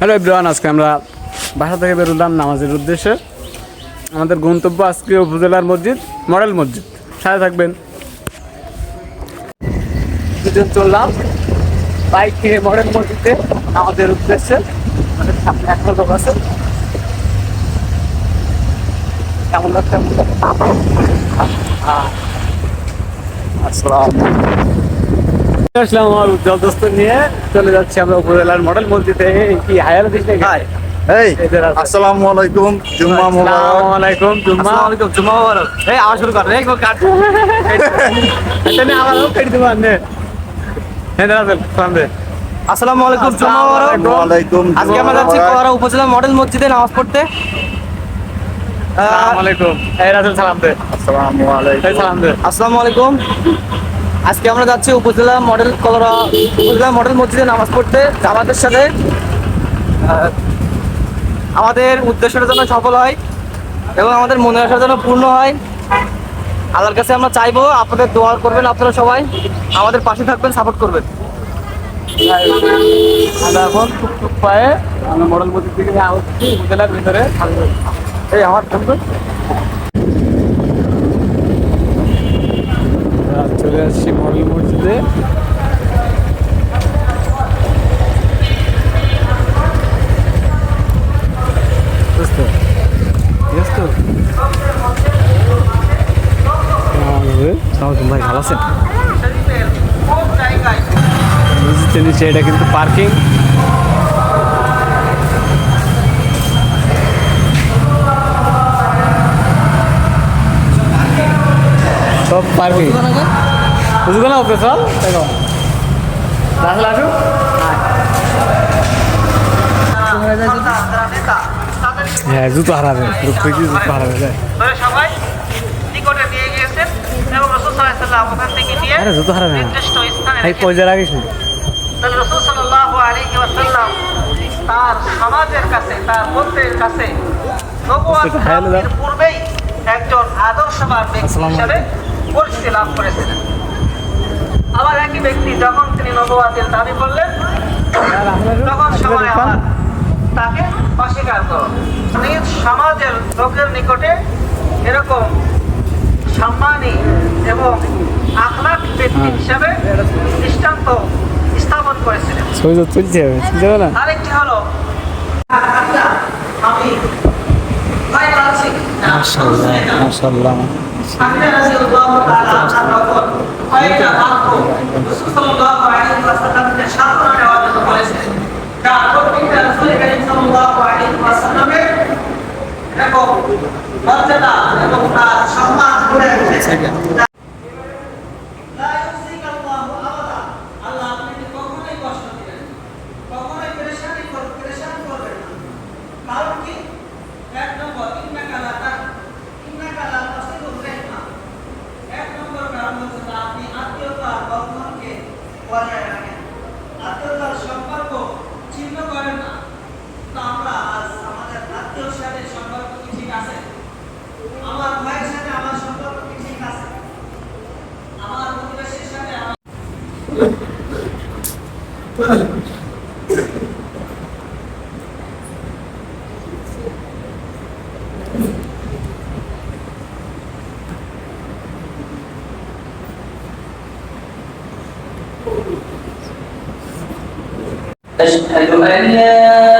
Hello everyone আজকে আমরা বাসা থেকে বেরোলাম নামাজের উদ্দেশ্যে। আমাদের গন্তব্য আজকে উপজেলার মসজিদ, মডেল মসজিদ। সাথে থাকবেন। দুজন চললাম। বাইক থেকে মডেল মসজিদে আমাদের উদ্দেশ্যে। আমাদের সামনে একটা লোক আছে। কেমন লাগছে? আসসালাম আসলাম আমার উজ্জ্বল দোস্ত নিয়ে। চলে যাচ্ছি আমরা উপজেলার মডেল মসজিদে। কি হায়ার দিস এই আসসালামু আলাইকুম জুম্মা মোবারক। আলাইকুম জুম্মা। আলাইকুম জুম্মা মুবারক। এই আওয়াজ শুরু কর এই কাট। এটা নিয়ে আমার কেটে দেবো আনে হ্যাঁ দাদা সামনে আসসালামু আলাইকুম জুম্মা মুবারক। ওয়া আলাইকুম আজকে আমরা যাচ্ছি উপজেলা মডেল মসজিদে নামাজ পড়তে। আসসালামু আলাইকুম। এই রাসেল সালাম দে। আসসালামু আলাইকুম। সালাম দে। আসসালামু আলাইকুম। আজকে আমরা যাচ্ছি উপজেলা মডেল কলরা, উপজেলা মডেল মসজিদে নামাজ পড়তে। জামাতের সাথে আমাদের উদ্দেশ্যটা যেন সফল হয় এবং আমাদের মনের আশা যেন পূর্ণ হয়। আল্লাহর কাছে আমরা চাইব আপনাদের দোয়া করবেন আপনারা সবাই। আমাদের পাশে থাকবেন, সাপোর্ট করবেন। এখন পায়ে আমরা মডেল মসজিদ থেকে উপজেলার ভিতরে। এই আমার চলে আসছি মডেল মসজিদে। ভাই ভালো আছেন এটা কিন্তু পার্কিং। সব পার্কিং। বুঝব না ওকে চল। দেখো। রাহুল আসুক। হ্যাঁ জুতো হারাবে। জুতো হারাবে যায় সবাই নিকটে নিয়ে গিয়েছেন এবং রসুল সাল্লাম ওখান থেকে নিয়ে জুতো হারাবে নির্দিষ্ট স্থানে এই রেখে রাখিস না তাহলে রসুল সাল্লাহ আলী ওয়াসাল্লাম তার সমাজের কাছে তার কাছে পূর্বেই একজন আদর্শবান ব্যক্তি হিসাবে পরিচিতি লাভ করেছিলেন। আবার একই ব্যক্তি যখন তিনি নবুয়াতের দাবি করলেন তখন সময় আবার তাকে অস্বীকার করো নিজ সমাজের লোকের নিকটে এরকম সম্মানী এবং আখলাক ব্যক্তি হিসাবে দৃষ্টান্ত স্থাপন করেছিলেন। আরেকটি হলো আমি ভাই আছি মাশাআল্লাহ মাশাআল্লাহ। রাসূল সাল্লাল্লাহু আলাইহি ওয়াসাল্লামকে সান্ত্বনা দেওয়ার জন্য বলেছেন যা প্রত্যেকটা রাসূল করিম সাল্লাল্লাহু আলাইহি ওয়াসাল্লামের এরকম মর্যাদা এবং তার সম্মান রেখেছে أشهد أن لا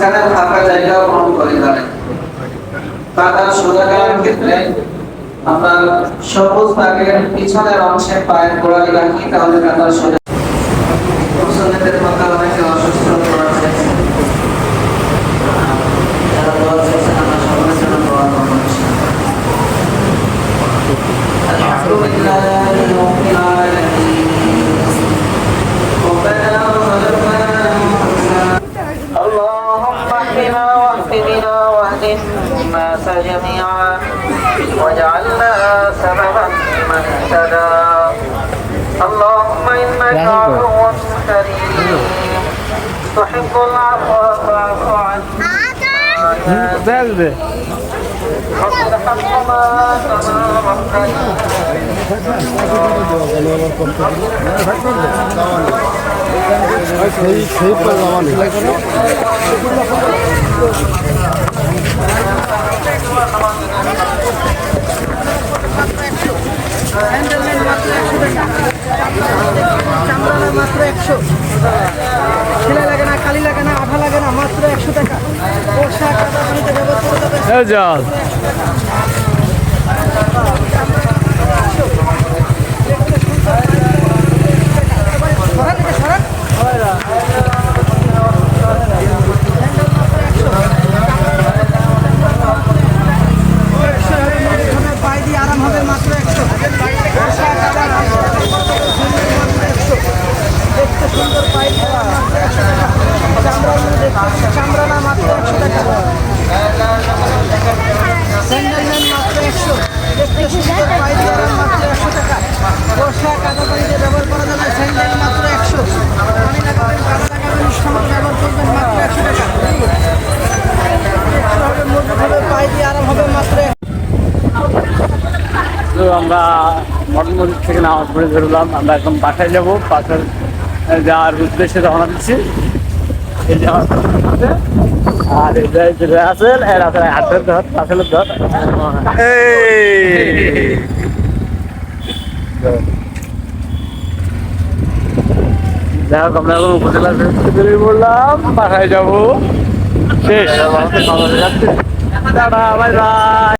মাঝখানে ফাঁকা জায়গা গ্রহণ করে দাঁড়ায় তারা সোজা ক্ষেত্রে আমরা সবুজ দাগের পিছনের অংশে পায়ের গোড়ালি রাখি, তাহলে কাদার الناس جميعا وجعلنا سببا لمن اهتدى. اللهم إنك عفو كريم. تحب العفو فاعف عنا Thank you. সেই মাত্র একশো সেলাই লাগে না কালি লাগে না আভা লাগে না মাত্র একশো টাকা মাত্র একশো মাত্র একশো টাকা ব্যবহার করা যাবে মাত্র একশো সময় মাত্র একশো টাকা আরাম হবে মাত্র আমরা মডেল মসজিদ থেকে নামাজ পড়ে ধরলাম আমরা এখন বাসায় যাব। বাসায় যাওয়ার উদ্দেশ্যে রওনা দিচ্ছি। এই যে আমার আর এই যে যে রাসেল এই রাসেল হাতের ধর রাসেলের ধর। যাই হোক আমরা এখন উপজেলা বেরিয়ে পড়লাম। বাসায় যাব। শেষ। Bye bye